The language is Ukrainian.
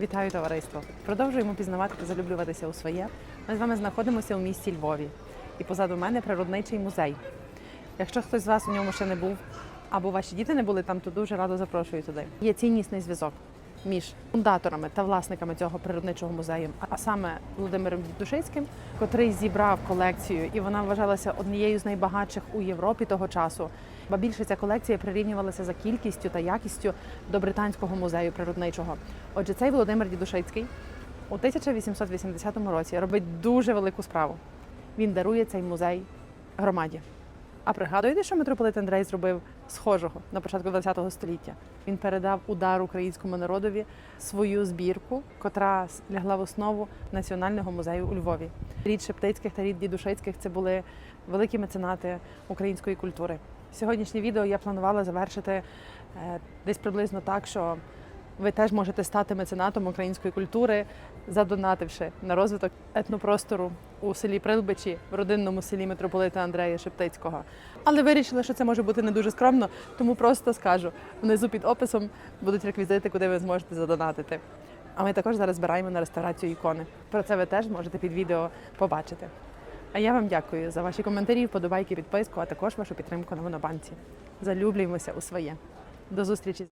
Вітаю товариство! Продовжуємо пізнавати та залюблюватися у своє. Ми з вами знаходимося у місті Львові. І позаду мене природничий музей. Якщо хтось з вас у ньому ще не був, або ваші діти не були там, то дуже радо запрошую туди. Є ціннісний зв'язок між фундаторами та власниками цього природничого музею, а саме Володимиром Дідушицьким, котрий зібрав колекцію, і вона вважалася однією з найбагатших у Європі того часу. Ба більше ця колекція прирівнювалася за кількістю та якістю до британського музею природничого. Отже, цей Володимир Дідушицький у 1880 році робить дуже велику справу. Він дарує цей музей громаді. А пригадуєте, що митрополит Андрей зробив схожого на початку ХХ століття? Він передав удар українському народові свою збірку, котра лягла в основу національного музею у Львові. Рід Шептицьких та рід Дідушицьких це були великі меценати української культури. Сьогоднішнє відео я планувала завершити е, десь приблизно так, що ви теж можете стати меценатом української культури, задонативши на розвиток етнопростору у селі Прилбичі, в родинному селі митрополита Андрея Шептицького. Але вирішили, що це може бути не дуже скромно, тому просто скажу: внизу під описом будуть реквізити, куди ви зможете задонатити. А ми також зараз збираємо на реставрацію ікони. Про це ви теж можете під відео побачити. А я вам дякую за ваші коментарі, вподобайки, підписку, а також вашу підтримку на Монобанці. Залюблюємося у своє. До зустрічі!